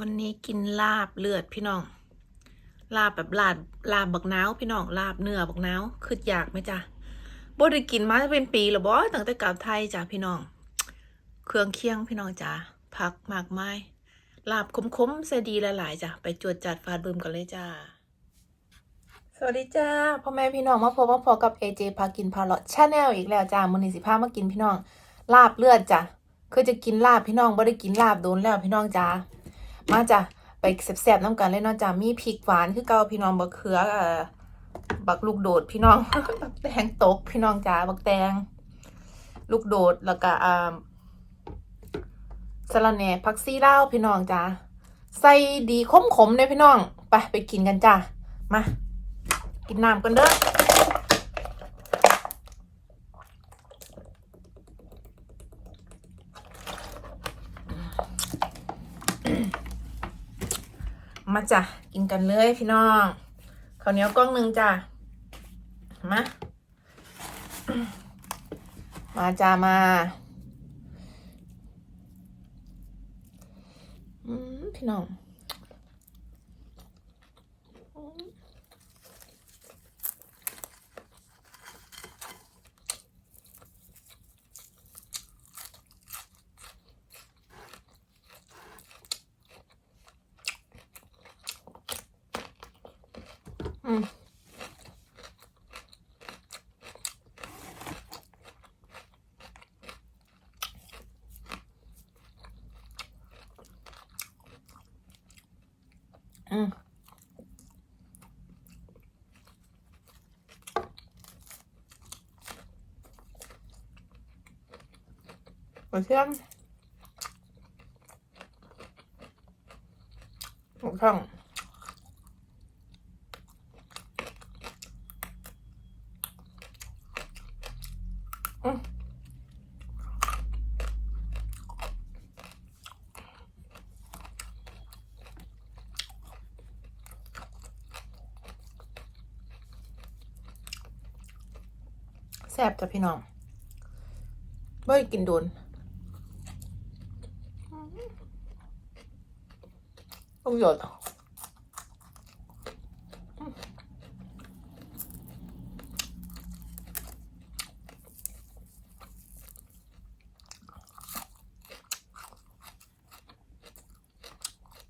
วันนี้กินลาบเลือดพี่น้อง ลาบแบบลาบลาบบักน้าวพี่น้องลาบเนื้อบักน้าวคืออยากไหมจ๊ะบ่ได้กินมาเป็นปีแล้วบ่ตั้งแต่กลับไทยจ้ะพี่น้อง เครื่องเคียงพี่น้องจ้ะผักมากมายลาบคมๆใส่ดีหลายๆจ้ะไปจวดจัดฟาดบึมกันเลยจ้าสวัสดีจ้าพ่อแม่พี่น้องมาพบมาพอกับ AJ พากินพาเลาะชาแนลอีกแล้วจ้ามื้อนี้สิพามากินพี่น้อง ลาบเลือดจ้ะคือจะกินลาบพี่น้องบ่ได้กินลาบโดนแล้วพี่น้องจ้า มาจ้ะไปแซ่บๆน้ำกันเลยเนาะจ้ามีพริกหวานคือเก่าพี่น้องบักเขือเอ่อบักลูกโดดพี่น้องบักแตงตกพี่น้องจ้าบักแตง ลูกโดดแล้วก็อ่าสะระแหน่ผักซีลาพี่น้องจ้าใส่ดีขมๆเลยพี่น้อง ไปไปกินกันจ้ามา กินน้ำกันเด้อ มาจ้ะกินกันเลยพี่น้องข้าวเหนียวกล้องหนึ่งจ้ะมามาจ้ามาพี่น้องอืม อืม อืมกระเทียมหมูช่อง แซ่บจ้ะพี่น้องเบ้ยกินโดนต้องหยด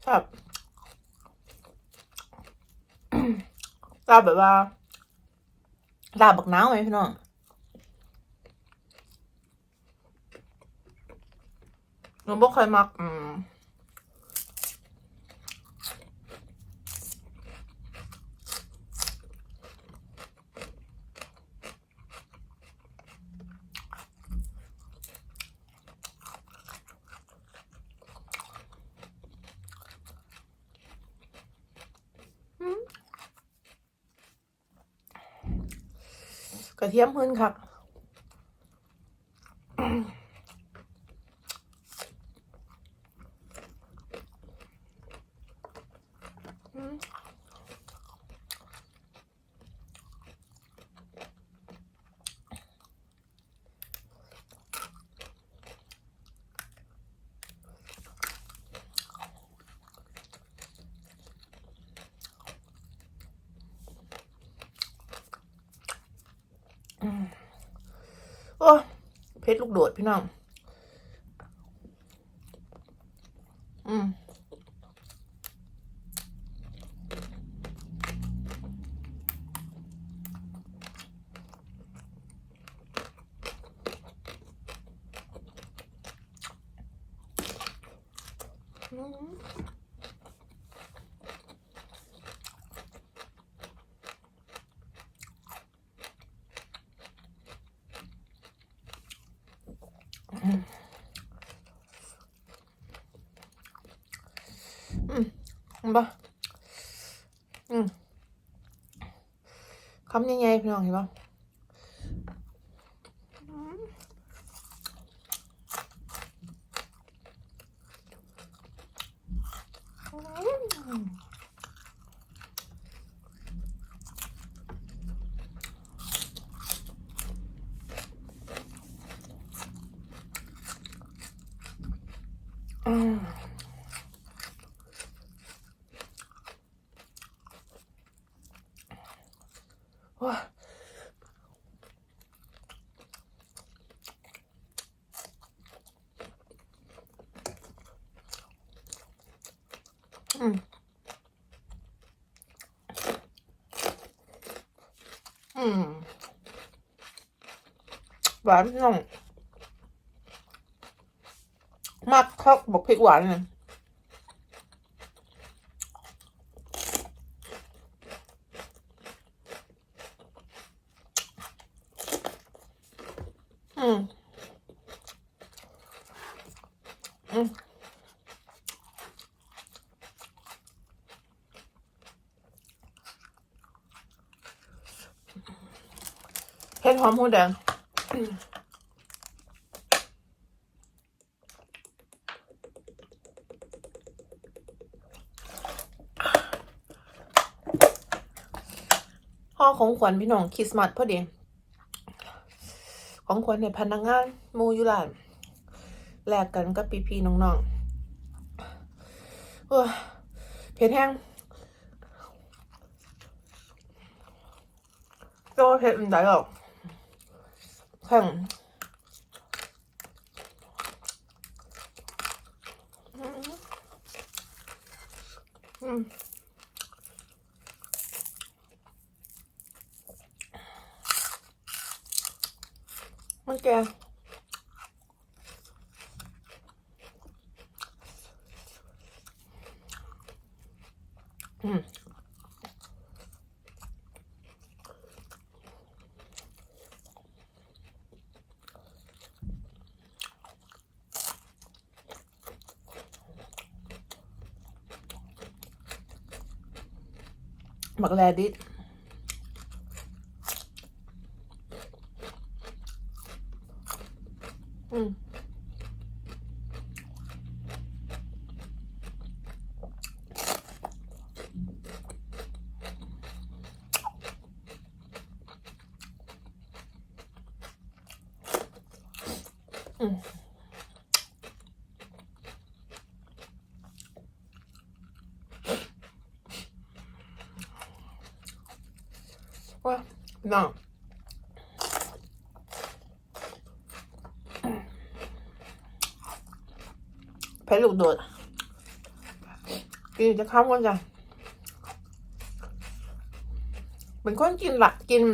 ชอบลาบแบบว่าลาบบักน้าวไหมพี่น้อง หนูบ่เคยมัก อืมกระเทียมพื้นค่ะ อืมอืมโอ้ เพชรลูกโดดพี่น้อง อืม อืมอืมอืม เห็นปะอืมคำยังไงพี่น้องเห็นปะอืมอืมอืม อืมอืมหวานพี่น้องมากคักบอกพริกหวานเลยอืมอืมเผ็ดหอมหูแดงห่อของขวัญพี่น้องคริสต์มาสพอดี ของขวัญในพนักงงานมูยุรานแลกกันกับพี่พี่น้องๆเออเผ็ดแห้งก็เผ็ดมันได้หรอก ข้างอืมอืมมันแกอืมห มักแลดิสอืมอืมว่า น้องแพ้ลูกโดดกินจะข้ามกันจ้ะเป็นคนกินหลักกิน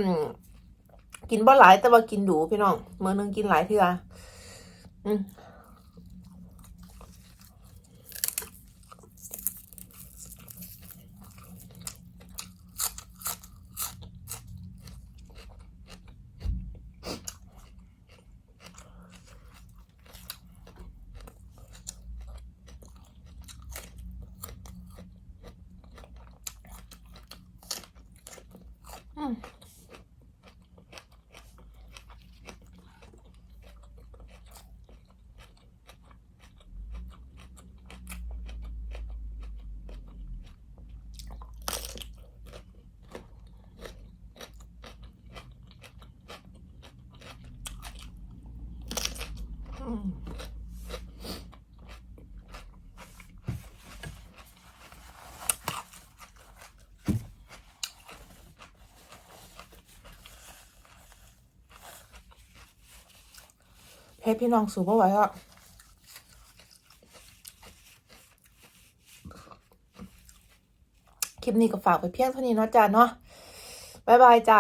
กินบ่หลายแต่ว่ากินดูพี่น้องเมื้อนึงกินหลายเทื่ออืม อื เพชรพี่น้องสูบเอาไว้อะคลิปนี้ก็ฝากไปเพียงเท่านี้เนาะจ้าเนาะบ๊ายบายจ้า